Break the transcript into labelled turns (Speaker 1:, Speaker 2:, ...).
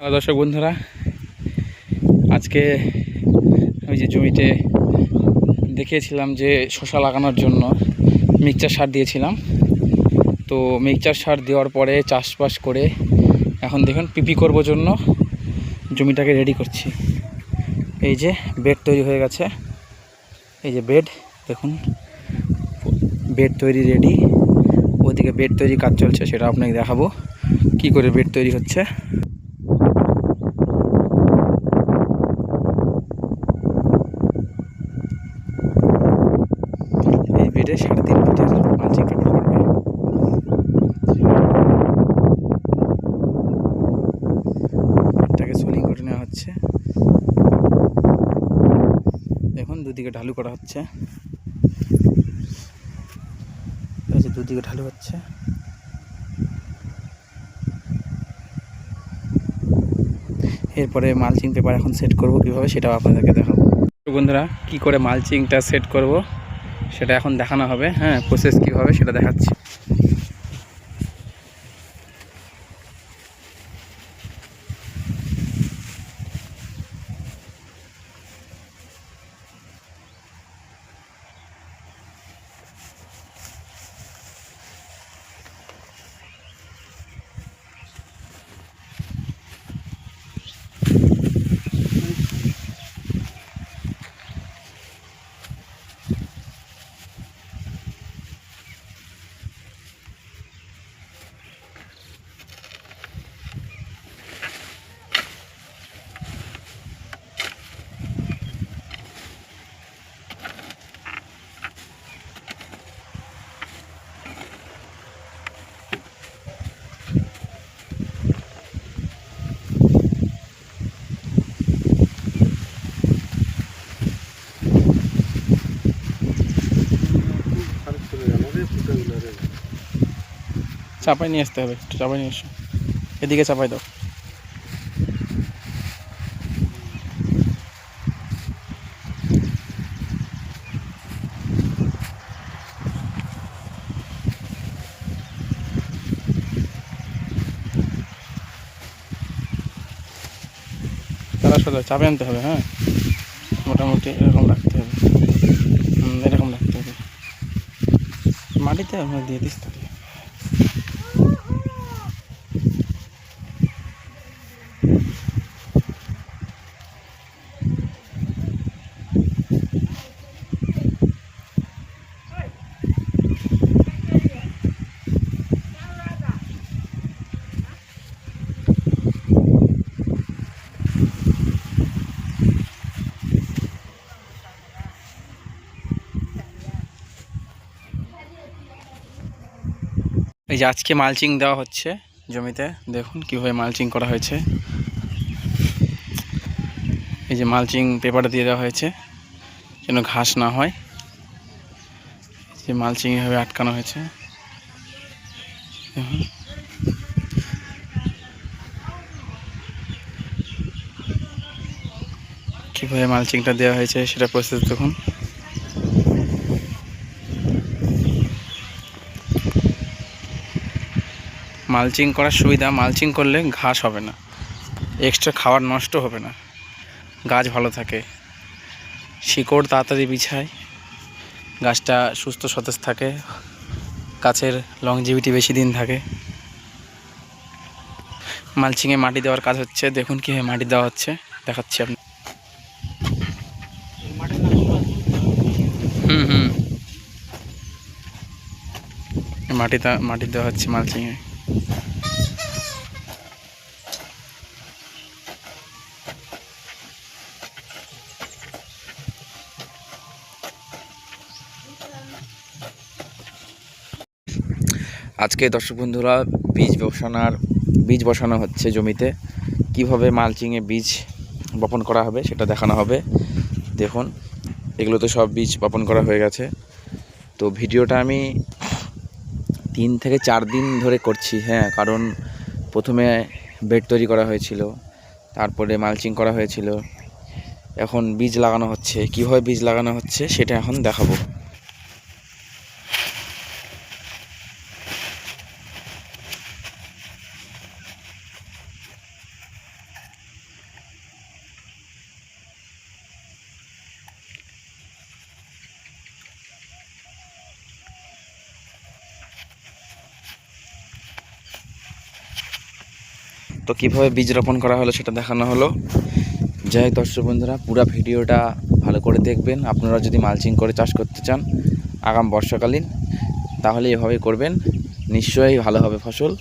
Speaker 1: Hello দর্শক বন্ধুরা, আজকে আমি যে জমিতে দেখিয়েছিলাম যে শশা লাগানোর জন্য মিক্সচার সার দিয়েছিলাম, তো মিক্সচার সার দেওয়ার পরে চাষবাস করে এখন দেখুন পিপি করব জন্য জমিটাকে রেডি করছি। এই যে বেড তৈরি হয়ে গেছে, এই যে বেড দেখুন বেড তৈরি রেডি ওদিকে বেড তৈরি কাজ চলছে, সেটা আপনাকে দেখাবো, কি করে বেড তৈরি হচ্ছে। এই সাড়ে তিন ফিটের মালচিং পেপার করবে বেডটাকে সোলিং করে নেওয়া হচ্ছে। দেখুন, দুদিকে ঢালু করা হচ্ছে। দুদিকে ঢালু হচ্ছে। এরপরে মালচিং পেপার এখন সেট করব কীভাবে, সেটাও আপনাদেরকে দেখাবো। বন্ধুরা, কি করে মালচিংটা সেট করব? সেটা এখন দেখানো হবে হ্যাঁ প্রসেস কীভাবে সেটা দেখাচ্ছি। চাপাই নিয়ে আসতে হবে, একটু চাপাই নিয়ে এসো। এদিকে চাপাই দাও। তারা চাপে আনতে হবে হ্যাঁ? মোটামুটি এরকম রাখতে হবে। এরকম রাখতে হবে। মাটিতে দিয়ে দিস তাহলে। এই যে আজকে মালচিং দেওয়া হচ্ছে জমিতে, দেখুন কীভাবে মালচিং করা হয়েছে। এই যে মালচিং পেপারটা দিয়ে দেওয়া হয়েছে, যেন ঘাস না হয়। যে মালচিং এভাবে আটকানো হয়েছে। কীভাবে মালচিংটা দেওয়া হয়েছে সেটা প্রসেস দেখুন। মালচিং করার সুবিধা, মালচিং করলে ঘাস হবে না। এক্সট্রা খাবার নষ্ট হবে না। গাছ ভালো থাকে। শিকড় তাড়াতাড়ি বিছায়। গাছটা সুস্থ সতেজ থাকে। গাছের লংজিভিটি বেশি দিন থাকে। মালচিংয়ে মাটি দেওয়ার কাজ হচ্ছে। দেখুন কীভাবে মাটি দেওয়া হচ্ছে। দেখাচ্ছি আপনি হুম হুম। মাটিটা, মাটি দেওয়া হচ্ছে মালচিংয়ে। আজকে দর্শক বন্ধুরা, বীজ বসানোর, বীজ বসানো হচ্ছে জমিতে। কীভাবে মালচিংয়ে বীজ বপন করা হবে সেটা দেখানো হবে। দেখুন এগুলো তো সব বীজ বপন করা হয়ে গেছে। তো ভিডিওটা আমি তিন থেকে চার দিন ধরে করছি হ্যাঁ কারণ প্রথমে বেড তৈরি করা হয়েছিল, তারপরে মালচিং করা হয়েছিল। এখন বীজ লাগানো হচ্ছে। কীভাবে বীজ লাগানো হচ্ছে সেটা এখন দেখাবো। তো কীভাবে বীজ রোপণ করা হলো সেটা দেখানো হলো। যাই দর্শক বন্ধুরা, পুরো ভিডিওটা ভালো করে দেখবেন। আপনারা যদি মালচিং করে চাষ করতে চান আগাম বর্ষাকালীন, তাহলে এভাবে করবেন। নিশ্চয়ই ভালো হবে ফসল।